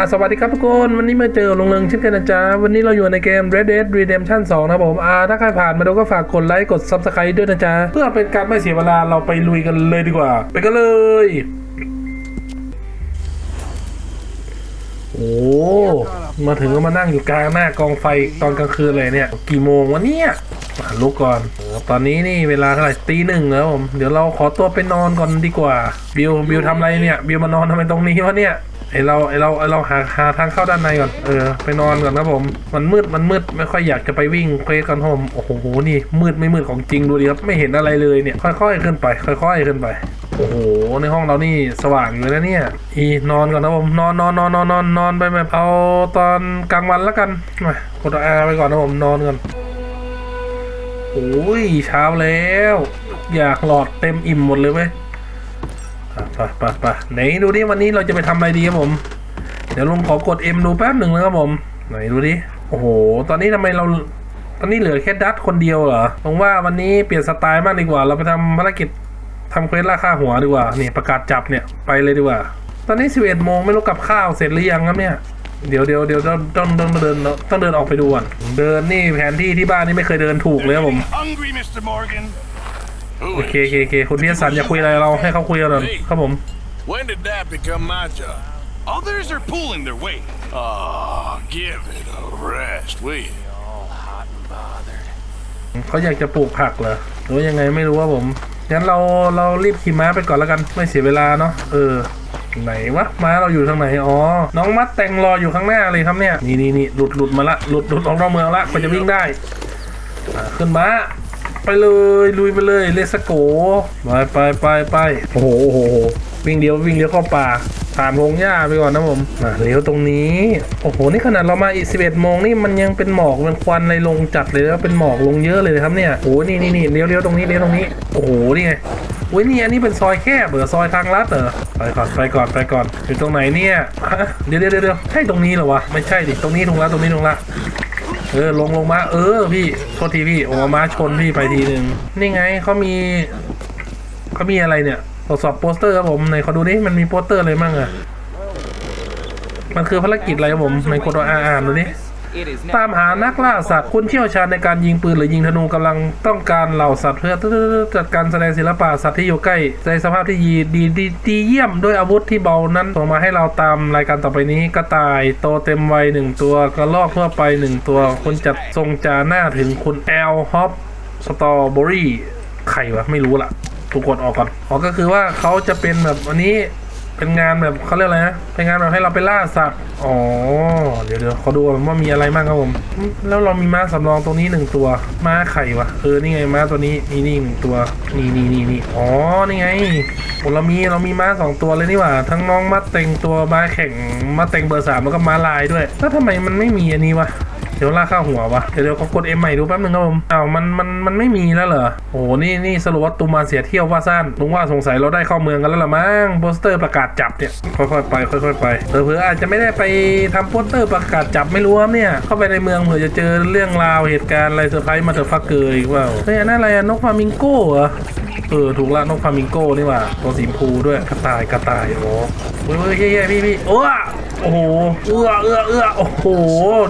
อะสวัสดีครับทุกคนวันนี้มาเจอลงเริงเช่นกันนะจ๊ะ วันนี้เราอยู่ในเกม Red Dead Redemption 2 นะครับผมอ่าถ้าใครผ่านมาดูก็ฝากกดไลค์กด Subscribe ด้วยนะจ๊ะ เพื่อเป็นการไม่เสียเวลาเราไปลุยกันเลยดีกว่า ไปกันเลย โอ้ มาถึงก็มานั่งอยู่กลางหน้ากองไฟตอนกลางคืนเลยเนี่ย กี่โมงวะเนี่ยอะลุกก่อนตอนนี้นี่เวลาเท่าไหร่ตีหนึ่งแล้วผมเดี๋ยวเราขอตัวไปนอนก่อนดีกว่า บิวบิวทำอะไรเนี่ย บิวมานอนทำไมตรงนี้วะเนี่ย ไอเราไอเราไอเราหาหาทางเข้าด้านในก่อนเออไปนอนก่อนนะผมมันมืดมันมืดไม่ค่อยอยากจะไปวิ่งเควสกันผมโอ้โหนี่มืดไม่มืดของจริงดูดิครับไม่เห็นอะไรเลยเนี่ยค่อยๆขึ้นไป ค่อย ๆขึ้นไปโอ้โห ในห้องเรานี่สว่างอยู่เลยนะเนี่ย อีนอนก่อนนะผม นอนนอนนอนนอนนอนนอนไปแบบเอาตอนกลางวันแล้วกันมากดอาไปก่อนนะผมนอนก่อนโอ้ยเช้าแล้ว อยากหลอดเต็มอิ่มหมดเลยไหม ไปไปไปไหนดูดิวันนี้เราจะไปทำอะไรดีครับผม เดี๋ยวลุงขอกด M ดูแป๊บหนึ่งนะครับผม ไหนดูดิ โอ้โห ตอนนี้ทำไมเรา ตอนนี้เหลือแค่ดัตคนเดียวเหรอผมว่าวันนี้เปลี่ยนสไตล์มากดีกว่า เราไปทำภารกิจทำเควสล่าค่าหัวดีกว่า นี่ประกาศจับเนี่ยไปเลยดีกว่า ตอนนี้ 11โมงไม่รู้กับข้าวเสร็จหรือยังครับเนี่ย เดี๋ยวเดี๋ยวเดี๋ยวต้องต้องต้องเดินต้องเดินออกไปดูก่อนเดินนี่แผนที่ที่บ้านนี่ไม่เคยเดินถูกเลยครับผม Hungry, Mr. Morgan? โอเคโอเคโอเคคุณพี่สันอยากคุยอะไรเราให้เขาคุยกันก่อนครับผม When did that become my job? Others are pulling their weight. Oh, give it a rest, will you? เขาอยากจะปลูกผักเหรอหรือว่ายังไงไม่รู้ว่าผมงั้นเราเรารีบขี่ม้าไปก่อนแล้วกันไม่เสียเวลาเนาะเออไหนวะม้าเราอยู่ทางไหนอ๋อน้องมัดแต่งรออยู่ข้างหน้าเลยครับเนี่ยนี่นี่นี่หลุดหลุดมาละหลุดหลุดออกนอกเมืองละก็จะวิ่งได้อ่าขึ้นม้า ไปเลยลุยไปเลยเลสโกไปไปไปไปโอ้โหโอ้โหวิ่งเดียววิ่งเดียวเข้าป่าผ่านพงหญ้าไปก่อนนะผมอะเลี้ยวตรงนี้ โอ้โห นี่ขนาดเรามาอีก11โมงนี่มันยังเป็นหมอกเป็นควันอะไรลงจัดเลยแล้วเป็นหมอกลงเยอะเลยครับเนี่ยโอ้โหนี่นี่นี่เลี้ยวเลี้ยวตรงนี้เลี้ยวตรงนี้ โอ้โห นี่ไงอุ้ยนี่อันนี้เป็นซอยแคบเหรอซอยทางลัดเหรอไปก่อนไปก่อนไปก่อนอยู่ตรงไหนเนี่ย เดี๋ยวเดี๋ยวเดี๋ยวใช่ตรงนี้เหรอวะ ไม่ใช่ดิ ตรงนี้ตรงละตรงนี้ตรงละ เออลงลงมาเออพี่โทษทีพี่โอ้มาชนพี่ไปทีหนึ่งนี่ไงเขามีเขามีอะไรเนี่ยตรวจสอบโปสเตอร์ครับผมในขอดูนี่มันมีโปสเตอร์อะไรบ้างอะมันคือภารกิจอะไรครับผมในกดอานอ่านดูนี่ ตามหานักล่าสัตว์คุณเชี่ยวชาญในการยิงปืนหรือยิงธนูกำลังต้องการเหล่าสัตว์เพื่อจัดการแสดงศิลปะสัตว์ที่อยู่ใกล้ในสภาพที่ดีดีดีดีเยี่ยมด้วยอาวุธที่เบานั้นส่งมาให้เราตามรายการต่อไปนี้กระต่ายโตเต็มวัยหนึ่งตัวกระรอกทั่วไปหนึ่งตัวคุณจัดทรงจาหน้าถึงคุณแอลฮอปสตรอเบอรี่ใครวะไม่รู้ละถูกกดออกก่อนอ๋อก็คือว่าเขาจะเป็นแบบอันนี้ เป็นงานแบบเขาเรียกอะไรนะ เป็นงานแบบให้เราไปล่าสัตว์ อ๋อ เดี๋ยวเดี๋ยวขอดูว่ามีอะไรบ้างครับผม แล้วเรามีม้าสำรองตรงนี้หนึ่งตัว ม้าไข่วะเออ นี่ไงม้าตัวนี้ นี่นี่หนึ่งตัว นี่นี่นี่นี่อ๋อ นี่ไงเรามี เรามีม้าสองตัวเลยนี่หว่า ทั้งน้องมัดเต็งตัวม้าแข่งม้าเต็งเบอร์สามแล้วก็ม้าลายด้วย แล้วทำไมมันไม่มีอันนี้วะ เดี๋ยวลากข้าหัววะเดี๋ยวเดี๋ยวขอกดเอ็มใหม่ดูแป๊บนึงครับผมอ้าวมันมันมันไม่มีแล้วเหรอโอ้โหนี่นี่สรุปว่าตูมานเสียเที่ยวว่าสั้นลุงว่าสงสัยเราได้เข้าเมืองกันแล้วละมั้งโปสเตอร์ประกาศจับเนี่ยค่อยๆไปค่อยๆไปเผื่อๆอาจจะไม่ได้ไปทำโปสเตอร์ประกาศจับไม่รู้ครับเนี่ยเข้าไปในเมืองเผื่อจะเจอเรื่องราวเหตุการณ์อะไรเซอร์ไพรส์มาเถอะฟักเกอร์อีกเปล่าเฮ้ยนั่นอะไรอะนกฟามิงโก้เหรอเออถูกละนกฟามิงโก้นี่ว่าตัวสีชมพูด้วยกระต่ายกระต่ายโอ้เฮ้ยเฮ้ยเฮ้ยพี่พี่โอ้ โอ้โหเอื้อเอื้อเอื้อโอ้โห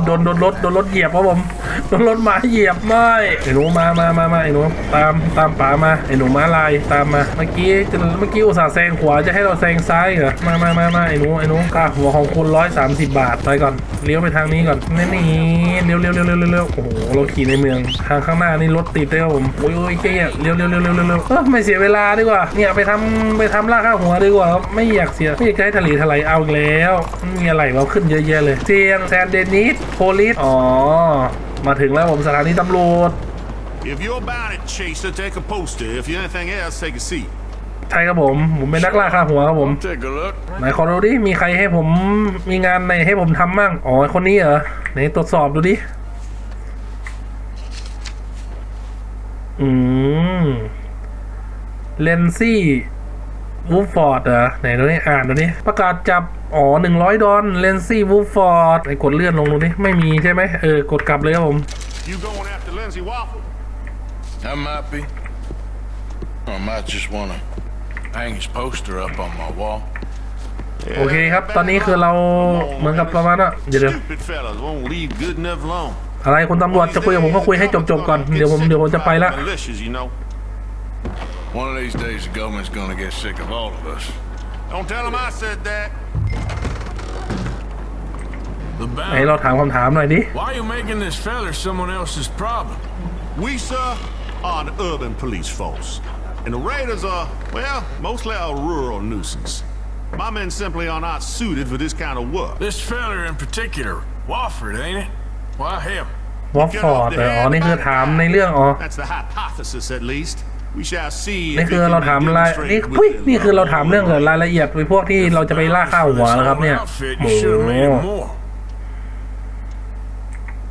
โดนโดนรถโดนรถเหยียบครับผมโดนรถหมาเหยียบไม่ไอ้หนูมามามามาไอ้หนูตามตามป๋ามาไอ้หนูม้าลายตามมาเมื่อกี้จะเมื่อกี้อุตส่าห์แซงขวาจะให้เราแซงซ้ายเหรอมามามามาไอ้หนูไอ้หนูค่าหัวของคุณร้อยสามสิบบาทไปก่อนเลี้ยวไปทางนี้ก่อนนี่นี่เลี้ยวเลี้ยวเลี้ยวเลี้ยวเลี้ยวโอ้โหเราขี่ในเมืองทางข้างหน้านี่รถติดเลยครับผมโอ้ยโอ้ยเจ๊เลี้ยวเลี้ยวเลี้ยวเลี้ยวเลี้ยวเออไม่เสียเวลาดีกว่าเนี่ยไปทำไปทำล่าข้าหัวดีกว่าไม่อยากเสียไม่อยากให้ทะเลทลายเอาอีกแล้วมันมีอะไรเราขึ้นเยอะแยะเลยเซียงแซนเดนิสโพลิสอ๋อ มาถึงแล้วผมสถานีตำรวจ If you're about it, Chaser, take a poster. If you're anything else, take a seat. ใช่ครับผม ผมเป็นนักล่าค่าหัวครับผม Take a look. ไหนขอดูดิ มีใครให้ผมมีงานในให้ผมทำมั่ง อ๋อไอ้คนนี้เหรอ ไหนตรวจสอบดูดิ อืม เลนซี่วูฟฟอร์ดเหรอ ไหนดูนี่อ่านดูนี่ประกาศจับ อ๋อหนึ่งร้อยดอลเลนซี่วูฟฟอร์ดไอ้กดเลื่อนลงดูดิไม่มีใช่ไหมเออกดกลับเลยครับผม You going after Lindsay Waffle? I might be. Or I might just want to hang his poster up on my wall. โอเคครับ ตอนนี้คือเราเหมือนกับประมาณว่าเดี๋ยวเดี๋ยว Stupid fellas won't leave good enough alone. อะไรคุณตำรวจจะคุยกับผมก็คุยให้จบๆก่อนเดี๋ยวผมเดี๋ยวผมจะไปละ Militias, you know. One of these days, the government's gonna get sick of all of us. Don't tell them I said that. The ไหนเรา bounty. ถามคำถามหน่อยดิ Why are you making this feller someone else's problem? We, sir, are an urban police force. And the raiders are, well, mostly a rural nuisance. My men simply are not suited for this kind of work. This feller in particular, Wofford, ain't it? Why him? วอฟฟอร์ดอ๋อ นี่คือถามในเรื่องอ๋อ That's the hypothesis, at least. We shall see. นี่ if คือ it can เรา be ถามรายนี่ demonstrated ปุ้ย with นี่คือเราถามเรื่อง the- รายละเอียดไปพวกที่เราจะไปล่าข้าวหัวแล้วครับ เนี่ย Outfit, โอ้ you should have made him โห more.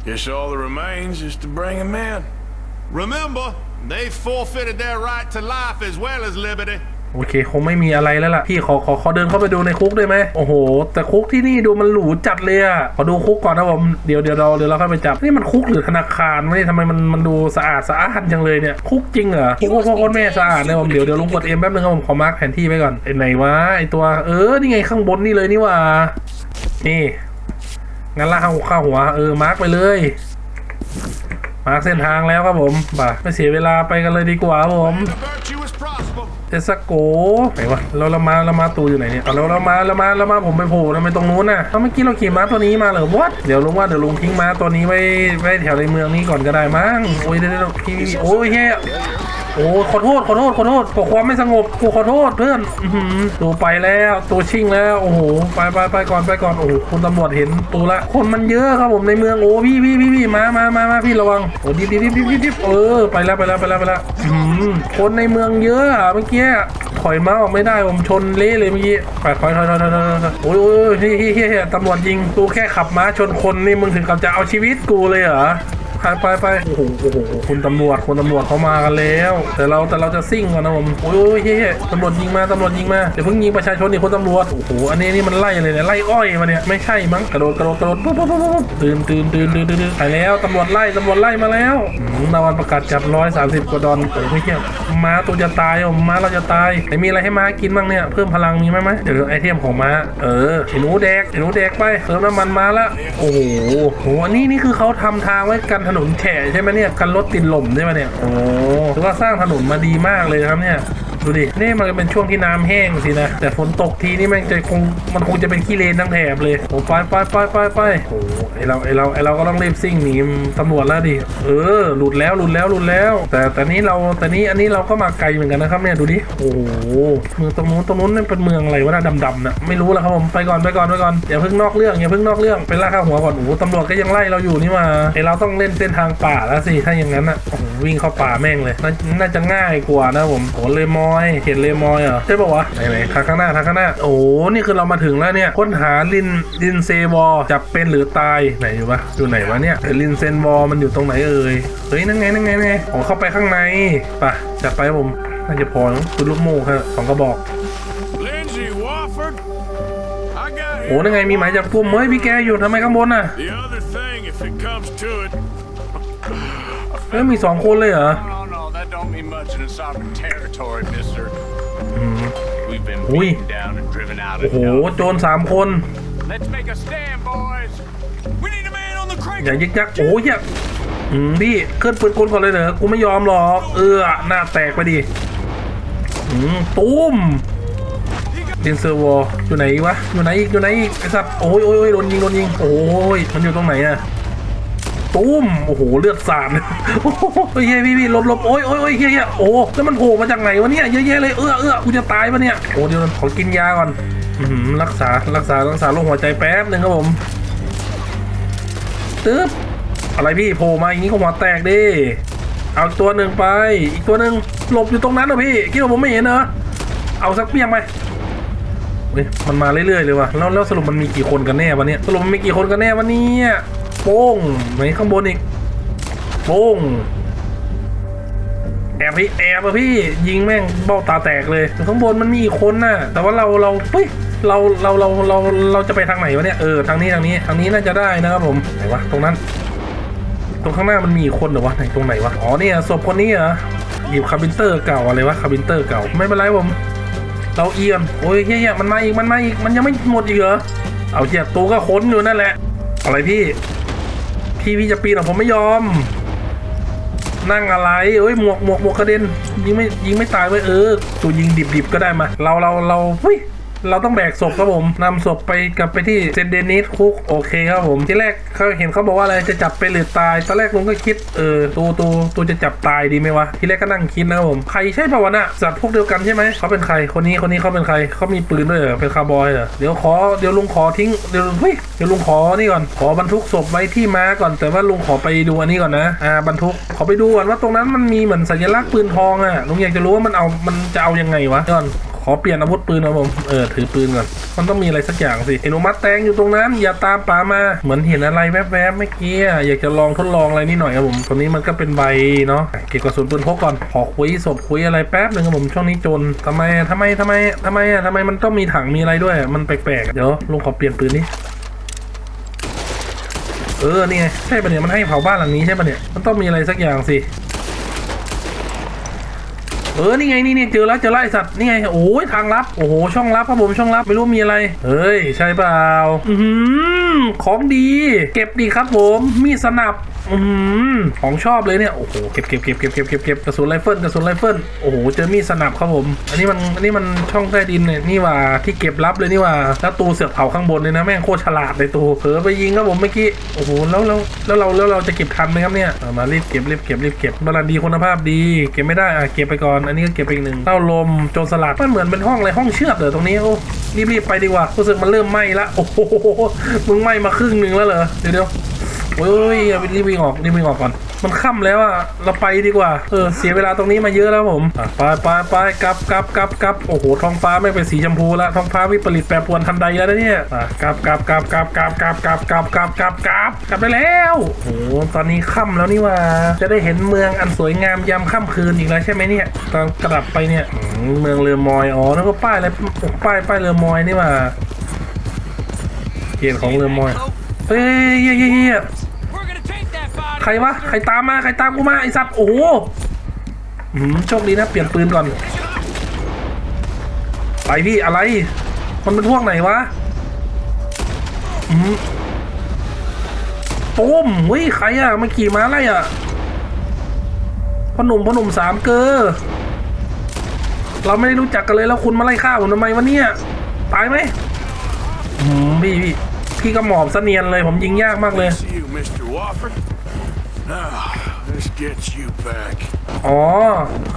Guess all that remains is to bring him in. Remember, they forfeited their right to life as well as liberty. โอเคคงไม่มีอะไรแล้วล่ะพี่ขอขอขอเดินเข้าไปดูในคุกได้ไหมโอ้โห แต่คุกที่นี่ดูมันหรูจัดเลยอะขอดูคุกก่อนนะผมเดี๋ยวเดี๋ยวเราเดี๋ยวเราค่อยไปจับนี่มันคุกหรือธนาคารไม่ทำไมมันมันดูสะอาดสะอาดจังเลยเนี่ยคุกจริงเหรอคุกพ่อคนแม่สะอาดเลยผมเดี๋ยวเดี๋ยวลุงกดเอ็มแป๊บนึงครับผมขอมาร์คแผนที่ไว้ก่อนไอ้ไหนวะไอตัวเออนี่ไงข้างบนนี่เลยนี่ว่านี่งั้นล่าข้างข้าหัวเออมาร์คไปเลยมาร์คเส้นทางแล้วครับผมบ่าไม่เสียเวลาไปกันเลยดีกว่าผม เอสโกไหนวะเราเรามาเรามาตูอยู่ไหนเนี่ยเอาเราเรามาเรามาเรามาผมไปโผล่ทำไมตรงนู้นน่ะเอาเมื่อกี้เราขี่ม้าตัวนี้มาเหรอวะเดี๋ยวลุงว่าเดี๋ยวลุงทิ้งม้าตัวนี้ไว้ไว้แถวในเมืองนี้ก่อนก็ได้มั้งโอ้ยเดี๋ยวเดี๋ยวพี่โอ้ยเฮ้ย โอ้ขอโทษขอโทษขอโทษขอความไม่สงบกูขอโทษเพื่อนตัวไปแล้วตัวชิ่งแล้วโอ้โหไปไปไปก่อนไปก่อนโอ้โหคุณตำรวจเห็นตัวละ คนมันเยอะครับผมในเมืองโอ้พี่พี่พี่พี่มามามามาพี่ระวังโอ้ดิบดิบดิบดิบดิบเออไปแล้วไปแล้วไปแล้วไปแล้วคนในเมืองเยอะอะเมื่อกี้ถอยม้าออกไม่ได้ผมชนเละเลยเมื่อกี้ไปถอยถอยถอยถอยถอยโอ้ยโอ้ยเฮ้ยเฮ้ยตำรวจยิงกูแค่ขับม้าชนคนนี่มึงถึงกับจะเอาชีวิตกูเลยเหรอ ไปไปไปโอ้โหโอ้โหคุณตำรวจคุณตำรวจเขามากันแล้ว แต่เราแต่เราจะซิ่งก่อนนะผมโอ้ยเฮ้ยตำรวจยิงมาตำรวจยิงมาเดี๋ยวเพิ่งยิงประชาชนนี่คุณตำรวจโอ้โหอันนี้นี่มันไล่เลยเนี่ยไล่อ้อยมาเนี่ยไม่ใช่มั้งกระโดดกระโดดกระโดดปุ๊บปุ๊บปุ๊บปุ๊บตื่นตื่นตื่นตื่นตื่นไปแล้วตำรวจไล่ตำรวจไล่มาแล้วนาวันประกาศจับร้อยสามสิบกว่าดอนโอ้ยเฮ้ยม้าตัวจะตายอะม้าเราจะตายไหนมีอะไรให้ม้ากินบ้างเนี่ยเพิ่มพลังมีไหมไหมเดี๋ยวไอเทมของม้าเออไอหนูแดกไอหนูแดกไปเติมน้ำมันมาละโอ้โหโหอันนี้นี่คือเขาทำทางไว้กันถนนแฉะใช่ไหมเนี่ยกันรถติดลมใช่ไหมเนี่ยโอ้ถือว่าสร้างถนนมาดีมากเลยนะครับเนี่ย ดูดิ นี่มันเป็นช่วงที่น้ำแห้งสินะ แต่ฝนตกทีนี่แม่งจะคงมันคงจะเป็นขี้เลนทั้งแถบเลยโอ้ไปไปไปไปไปโอ้ไอเราไอเราไอเราก็ต้องรีบซิ่งหนีตำรวจแล้วดิ เออ หลุดแล้วหลุดแล้วหลุดแล้ว แต่แต่นี้เราแต่นี้อันนี้เราก็มาไกลเหมือนกันนะครับเนี่ยดูดิ โอ้โหเมืองตรงนู้นตรงนู้นนั่เป็นเมืองอะไรวะน่ะดำๆนะไม่รู้แล้วครับผมไปก่อนไปก่อนไปก่อนอย่าเพิ่งนอกเรื่องอย่าเพิ่งนอกเรื่องไปล่าข้าหัวก่อนโอ้ตำรวจก็ยังไล่เราอยู่นี่มาไอเราต้องเล่นเส้นทางป่าแล้วสิถ้าอย่างนั้นอะวิ่งเข้าป่าแม่งเลยน่าจะง่ายกว่านะผมโอ้เลมอยเห็นเลมอยเหรอใช่ปะวะไหนๆทางข้างหน้าทางข้างหน้าโอ้โหนี่คือเรามาถึงแล้วเนี่ยค้นหาลินลินเซวอร์จับเป็นหรือตายไหนอยู่วะอยู่ไหนวะเนี่ยไอ้ลินเซนวอร์มันอยู่ตรงไหนเอ่ยเฮ้ยนั่นไงนั่นไงนั่นไงอ๋อเข้าไปข้างในไปะจัดไปครับผมน่าจะพอนะคือลูกโม่ครับสองกระบอก Lindsay Wofford? I got โอ้นั่นไงมีหมายจับกุมเฮ้ยพี่แกอยู่ทำไมข้างบนน่ะ The other thing, if it comes to it. เฮ้ยมีสองคนเลยเหรอ No, no, that don't mean much in a sovereign territory, mister. We've been Ui. beaten down and driven out โอ้ of โห hell. โจรสามคน Let's make a stand, boys. We need a man on the crate. อย่ายึกยักโอ้ยอย่าอืมพี่ขึ้นปืนกลก่อนเลยเหรอกูไม่ยอมหรอก เออหน้าแตกไปดิอืมตุ้มดินเซอร์วอลอยู่ไหนอีกวะอยู่ไหนอีกอยู่ไหนอีกไอ้สัตว์โอ้ยโอ้ยโอ้ยโดนยิงโดนยิงโอ้ยมันอยู่ตรงไหนอะ ตุ้มโอ้โหเลือดสาดโอ้โหเฮ้ยพี่พี่หลบหลบโอ้ยโอ้ยโอ้ยเฮียเฮียโอ้แล้วมันโผล่มาจากไหนวะเนี่ยเยอะแยะเลยเออเออกูจะตายปะเนี่ยโอ้เดี๋ยวขอกินยาก่อนรักษารักษารักษาโรคหัวใจแป๊บหนึ่งครับผมตึ๊บอะไรพี่โผล่มาอย่างนี้ก็หัวแตกดิเอาตัวหนึ่งไป อีกตัวหนึ่งหลบอยู่ตรงนั้นเหรอพี่คิดว่าผมไม่เห็นเหรอเอาสักเปี้ยงไปมันมาเรื่อยๆเลยว่ะแล้วแล้วสรุปมันมีกี่คนกันแน่วะเนี่ยสรุปมันมีกี่คนกันแน่วะเนี่ย โป้งไหนข้างบนอีกโป้งแอบพี่แอบอะพี่ยิงแม่งเบ้าตาแตกเลยข้างบนมันมีอีกคนน่ะ แต่ว่าเราเราเฮ้ยเราเราเราเราเราจะไปทางไหนวะเนี่ยเออทางนี้ทางนี้ทางนี้น่าจะได้นะครับผมไหนวะตรงนั้น ตรงข้างหน้ามันมีคนเหรอวะไหนตรงไหนวะอ๋อเนี่ยศพคนนี้เหรอหยิบคาร์บินเตอร์เก่าอะไรวะคาร์บินเตอร์เก่าไม่เป็นไรผมเราเอียนโอ้ยเฮียๆมันมาอีกมันมาอีกมันยังไม่หมดอีกเหรอเอาเจียตูก็ค้นอยู่นั่นแหละอะไรพี่ พี่พี่จะปีนเหรอผมไม่ยอม นั่งอะไรเอ้ยหมวกหมวกหมวกกระเด็นยิงไม่ยิงไม่ตายไว้ยเออตัวยิงดิบๆก็ได้มา เราเราเราเฮ้ย เราต้องแบกศพครับผมนำศพไปกลับไปที่เซนเดนิสคุกโอเคครับผมที่แรกเขาเห็นเขาบอกว่าอะไรจะจับไปหรือตายตอนแรกลุงก็คิดเออตัวตัวตัวจะจับตายดีไหมวะที่แรกก็นั่งคิดนะครับผมใครใช่ป่าวะน่ะสัตว์พวกเดียวกันใช่ไหมเขาเป็นใครคนนี้คนนี้เขาเป็นใครเขามีปืนด้วยเหรอเป็นคาร์บอยเหรอเดี๋ยวขอเดี๋ยวลุงขอทิ้งเดี๋ยวเฮ้ยเดี๋ยวลุงขอนี่ก่อนขอบรรทุกศพไว้ที่ม้าก่อน แต่ว่าลุงขอไปดูอันนี้ก่อนนะอ่าบรรทุกขอไปดูก่อนว่าตรงนั้นมันมีเหมือนสัญลักษณ์ปืนทองอะลุงอยากจะรู้ว่ามันเอามันจะเอายังไงวะก่อน อเปลี่ยนอาวุธปืนนะผม เออ ถือปืนก่อน มันต้องมีอะไรสักอย่างสิเห็นอมัดแตงอยู่ตรงนั้น อย่าตามป๋ามา เหมือนเห็นอะไรแวบๆเมื่อกี้อยากจะลองทดลองอะไรนิดหน่อยครับผมตรงนี้มันก็เป็นใบเนาะ เก็บกระสุนปืนพกก่อน ขอคุยศพคุยอะไรแป๊บหนึ่งครับผม ช่วงนี้จนทำไมอะทำไมทำไมทำไมอะทำไมมันต้องมีถังมีอะไรด้วย มันแปลกๆ เดี๋ยวลุงขอเปลี่ยนปืนนี้เออ นี่ไง ใช่ปะเนี่ย มันให้เผาบ้านหลังนี้ใช่ปะเนี่ย มันต้องมีอะไรสักอย่างสิ เออนี่ไงนี่เนี่ยเจอแล้วเจอแล้วไอสัตว์นี่ไงโอ้ยทางลับโอ้โหช่องลับครับผมช่องลับไม่รู้มีอะไรเฮ้ยใช่เปล่าอืมของดี เก็บดีครับผมมีสนับ อือหือของชอบเลยเนี่ย โอ้โห เก็บเก็บเก็บเก็บเก็บเก็บเก็บกระสุนไรเฟิลกระสุนไรเฟิลโอ้โห เจอมีดสนับครับผม อันนี้มันอันนี้มันช่องใต้ดินเนี่ยนี่ว่าที่เก็บลับเลยนี่ว่าแล้วตูเสือกเผาข้างบนเลยนะแม่งโคตรฉลาดเลยตูเผลอไปยิงครับผมเมื่อกี้ โอ้โห แล้วแล้วแล้วเราแล้วเราจะเก็บทันไหมครับเนี่ยเอามารีบเก็บรีบเก็บรีบเก็บบาลานดีคุณภาพดี เก็บไม่ได้อะเก็บไปก่อน อันนี้ก็เก็บไปอีกหนึ่งเต้าลมโจรสลัดมันเหมือนเป็นห้องอะไรห้องเชือดเหรอตรงนี้โอ้รีบรีบไปดีกว่ารู้สึกมันเริ่มไหม้ละโอ้โหมึงไหม้มาครึ่งหนึ่งแล้วเหรอเดี๋ยว เดี๋ยวโอ้ยเอารีบวิ่งออกรีบวิ่งออกก่อน มันค่ำแล้วอะเราไปดีกว่า เออเสียเวลาตรงนี้มาเยอะแล้วผมอะไปไปไปกลับกลับกลับกลับโอ้โหท้องฟ้าไม่เป็นสีชมพูแล้วท้องฟ้าวิปริตแปรปรวนทันใดแล้วนะเนี่ยอะกลับกลับกลับกลับกลับกลับกลับกลับกลับกลับกลับกลับไปแล้วโอ้โหตอนนี้ค่ำแล้วนี่ว่า จะได้เห็นเมืองอันสวยงามยามค่ำคืนอีกแล้วใช่ไหมเนี่ยตอนกลับไปเนี่ยเมืองเรือมอยอ๋อแล้วก็ป้ายอะไรป้ายป้ายเรือมอยนี่ว่าเกียรติของเรือมอยเฮ้ยเฮ้ยเฮ้ย รวะใครตามมาใครตามกูมาไอสัตว์โอ้โหโชคดีนะเปลี่ยนปืนก่อนไปพี่อะไร มันเป็นพวกไหนวะอืมตูมเฮ้ยใครอะมาขี่ม้าอะไรอะพ่อหนุ่มพ่อหนุ่มสามเกอเราไม่ได้รู้จักกันเลยแล้วคุณมาไล่ฆ่าผมทำไมวะเนี่ยตายไหมอืมพี่พี่พี่ก็หมอบเสนียนเลยผมยิงยากมากเลย อ๋อ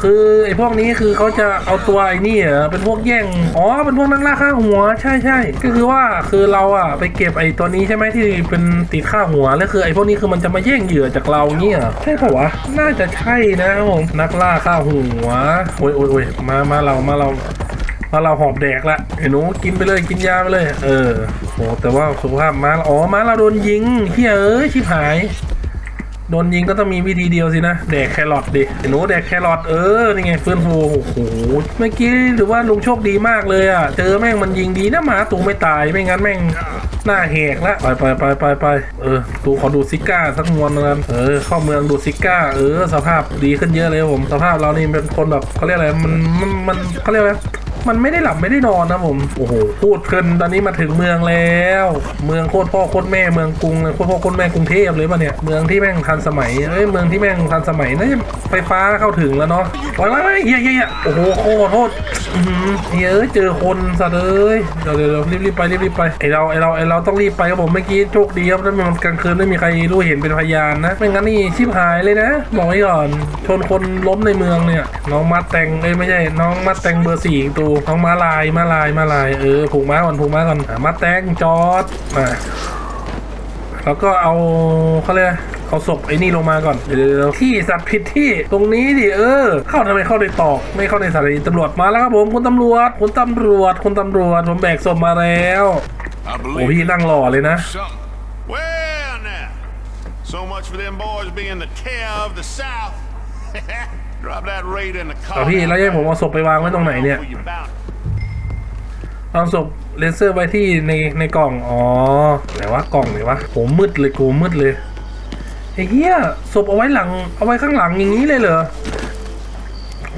คือไอ้พวกนี้คือเขาจะเอาตัวไอ้นี่เหรอเป็นพวกแย่ง อ๋อ เป็นพวกนักล่าฆ่าหัว ใช่ใช่ ก็คือว่าคือเราอะไปเก็บไอ้ตัวนี้ใช่ไหมที่เป็นติดฆ่าหัว แล้วคือไอ้พวกนี้คือมันจะมาแย่งเหยื่อจากเราเงี้ยใช่ปะวะ น่าจะใช่นะผมนักล่าฆ่าหัว โอ้ยโอ้ยโอ้ยมา มาเรา มาเรามาเราหอบแดกละไอ้หนูกินไปเลยกินยาไปเลย เออ โห แต่ว่าสุขภาพม้าอ๋อม้าเราโดนยิงเฮ้ยเอ้ยชิบหาย โดนยิงก็ต้องมีวิธีเดียวสินะแดกแครอทดิหนูแดกแครอทเออนี่ไงฟื้นฟูโอ้โหเมื่อกี้หรือว่าลุงโชคดีมากเลยอะเจอแม่งมันยิงดีนะหมาตูไม่ตายไม่งั้นแม่งหน้าแหกละไปไปไปไปไปเออตูขอดูซิก้าสักมวนนึงเออเข้าเมืองดูซิก้า เออ สภาพดีขึ้นเยอะเลยผมสภาพเรานี่เป็นคนแบบเขาเรียกอะไรมันมันมันเขาเรียกอะไร มันไม่ได้หลับไม่ได้นอนนะผม โอ้โหพูดเพลินตอนนี้มาถึงเมืองแล้ว เมืองโคตรพ่อโคตรแม่เมืองกรุงเลยโคตรพ่อโคตรแม่กรุงเทพเลยป่ะเนี่ย เมืองที่แม่งทันสมัยเอ้ยเมืองที่แม่งทันสมัยน่าจะไฟฟ้าเข้าถึงแล้วเนาะว้ายว้ายเฮียเฮียโอ้โหโคตรโทษอื้อหือเฮียเอ้ยเจอคนสัตว์เอ้ยเดี๋ยวเดี๋ยวรีบรีบไปรีบรีบไปไอเราไอเราไอเราต้องรีบไปครับผมเมื่อกี้โชคดีครับแล้วมันกลางคืนไม่มีใครรู้เห็นเป็นพยานนะไม่งั้นนี่ชิบหายเลยนะบอกไว้ก่อนชนคนล้มในเมืองเนี่ยน้องมาแตงเอ้ยไม่ใช่น้องมาแตงเบอร์สี่ตัวน้องมาลายมาลายมาลายเออผูกม้าก่อนผูกม้าก่อนมาแตงจอดมาแล้วก็เอาเขาเรียกเอาศพไอ้นี่ลงมาก่อนเดี๋ยวที่สัตว์ผิดที่ตรงนี้ดิเออ เข้าทำไมเข้าในตอกไม่เข้าในสถานีตำรวจมาแล้วครับผมคุณตำรวจคุณตำรวจคุณตำรวจผมแบกศพมาแล้วโอ้พี่นั่งหล่อเลยนะ So much for them boys being the care of the South. Drop that raid in the car. เอาพี่แล้วให้ผมเอาศพไปวางไว้ตรงไหนเนี่ย For your bounty. เอาศพเลเซอร์ไว้ที่ในในกล่องอ๋อไหนวะกล่องไหนวะโหมืดเลยกูมืดเลยไอ้เหี้ยศพเอาไว้หลัง เอาไว้ข้างหลังอย่างนี้เลยเหรอ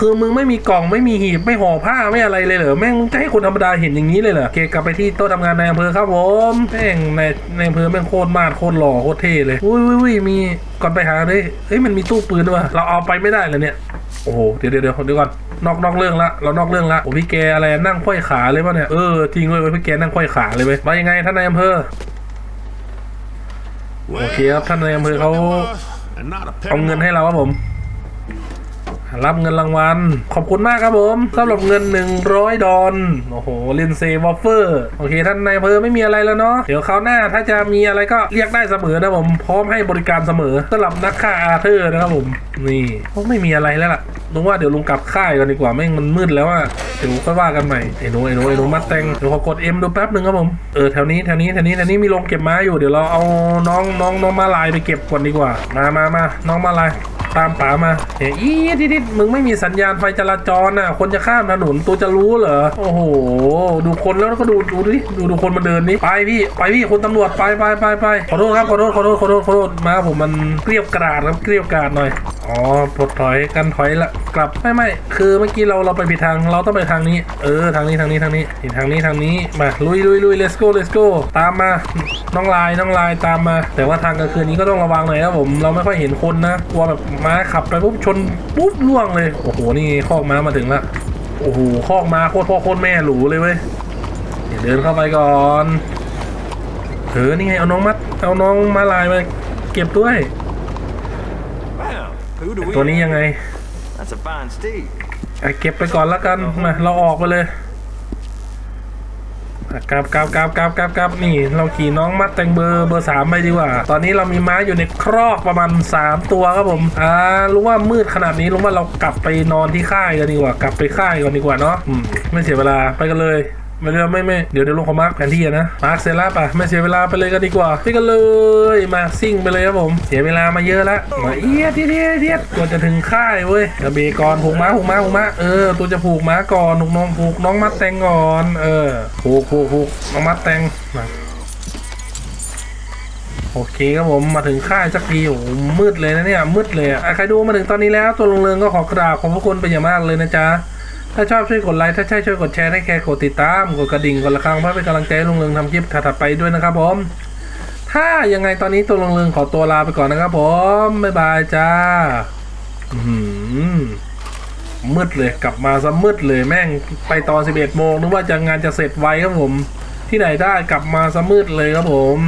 คือมึงไม่มีกล่องไม่มีหีบไม่ห่อผ้าไม่อะไรเลยเหรอแม่งมึงจะให้คนธรรมดาเห็นอย่างนี้เลยเหรอโอเคกลับไปที่โต๊ะทำงานในอำเภอครับผมแม่งในในอำเภอแม่งโคตรมาดโคตรหล่อโคตรเท่เลยอุ้ยอุ้ยอุ้ยมีก่อนไปหาเลยเฮ้ยมันมีตู้ปืนด้วยวะเราเอาไปไม่ได้เลยเนี่ยโอ้โหเดี๋ยวเดี๋ยวเดี๋ยวเดี๋ยวก่อนนอกนอกเรื่องละเรานอกเรื่องละโอ้พี่แกอะไรนั่งไขว้ขาเลยป่ะเนี่ยเออจริงเลยเว้ยพี่แกนั่งไขว้ขาเลยเว้ยมายังไงท่านนายอำเภอ Well, Okay, up to the that's Emperor. what there was, and not a เอาเงินให้เราครับผม รับเงินรางวัล ขอบคุณมากครับผมสำหรับเงิน 100 ดอลโอ้โหลินเซวอฟเฟอร์โอเค ท่านนายเพอไม่มีอะไรแล้วเนาะเดี๋ยวคราวหน้าถ้าจะมีอะไรก็เรียกได้เสมอนะผมพร้อมให้บริการเสมอสำหรับนักฆ่าอาเธอร์นะครับผมนี่ไม่มีอะไรแล้วล่ะ ลุงว่าเดี๋ยวลุงกลับค่ายกันดีกว่าแม่งมันมืดแล้วอะเดี๋ยวค่อยว่ากันใหม่ไอ้หนูไอ้หนูไอ้หนูมัดแตงเดี๋ยวขอกด M ดูแป๊บหนึ่งครับผมเออแถวนี้แถวนี้แถวนี้แถวนี้มีโรงเก็บไม้อยู่เดี๋ยวเราเอาน้องน้องน้องมาลายไปเก็บก่อนดีกว่า มามามาน้องมาลายตามป๋ามาเฮ้ยอีดิดิดมึงไม่มีสัญญาณไฟจราจรน่ะ คนจะข้ามถนนตัวจะรู้เหรอ โอ้โห ดูคนแล้วก็ดูดูดิ ดูดูคนมาเดินนี่ ไปพี่ ไปพี่ คนตำรวจไปไปไปไปขอโทษครับ ขอโทษ ขอโทษ ขอโทษ ขอโทษ มาผมมันเกลียวกราดครับ เกลียวกราดหน่อย อ๋อ ปลดถอยกันถอยละกลับไม่ไม่คือเมื่อกี้เราเราไปผิดทางเราต้องไปทางนี้ เออทางนี้ทางนี้ทางนี้นี่ทางนี้ทางนี้มาลุยลุยลุย let's go let's go ตามมาน้องลายน้องลายตามมา แต่ว่าทางกลางคืนนี้ก็ต้องระวังหน่อยนะผมเราไม่ค่อยเห็นคนนะกลัวแบบม้าขับไปปุ๊บชนปุ๊บล่วงเลยโอ้โหนี่คอกม้ามาถึงละโอ้โหคอกม้าโคตรพ่อโคตรแม่หรูเลยเว้ยเดี๋ยวเดินเข้าไปก่อนเออนี่ไงเอาน้องมัดเอาน้องมาลายมาเก็บด้วย Well, who do we ตัวนี้ยังไง That's a fine steed. อะเก็บไปก่อนแล้วกันมาเราออกไปเลยอะกราบกราบกราบกราบกราบกราบนี่ เราขี่น้องมัดแตงเบอร์เบอร์สามไปดีกว่า ตอนนี้เรามีม้าอยู่ในครอกประมาณสามตัวครับผมอ่ารู้ว่ามืดขนาดนี้รู้ว่าเรากลับไปนอนที่ค่ายกันดีกว่า กลับไปค่ายก่อนดีกว่าเนาะอืมไม่เสียเวลาไปกันเลย ไม่เดี๋ยวไม่ไม่เดี๋ยวเดี๋ยวลงขอมาร์กแผนที่นะมาร์กเสร็จแล้วป่ะไม่เสียเวลาไปเลยกันดีกว่าไปกันเลยมาซิ่งไปเลยครับผม เสียเวลามาเยอะแล้วมาเอียดเอียดเอียดเอียดกว่าจะถึงค่ายเว้ยกระเบก่อนผูกม้าผูกม้าผูกม้าเออตัวจะผูกม้าก่อนผูกน้องผูกน้องมัดแตงก่อนเออผูกผูกผูกน้องมัดแตงมาโอเคครับผมมาถึงค่ายสักทีโอ้มืดเลยนะเนี่ยมืดเลยอะอะใครดูมาถึงตอนนี้แล้วตัวลงเรืองก็ขอกราบขอบพระคุณเป็นอย่างมากเลยนะจ๊ะ ถ้าชอบช่วยกดไลค์ ถ้าใช่ช่วยกดแชร์ให้แคร์กดติดตาม กดกระดิ่งกดระฆังเพื่อเป็นกำลังใจให้ลุงเรืองทำคลิปถัดๆไปด้วยนะครับผม ถ้ายังไงตอนนี้ตัวลุงเรืองขอตัวลาไปก่อนนะครับผม บ๊ายบายจ้ามืดเลยกลับมาซะมืดเลยแม่งไปตอน 11โมงนึกว่าจะงานจะเสร็จไวครับผม ที่ไหนได้กลับมาซะมืดเลยครับผม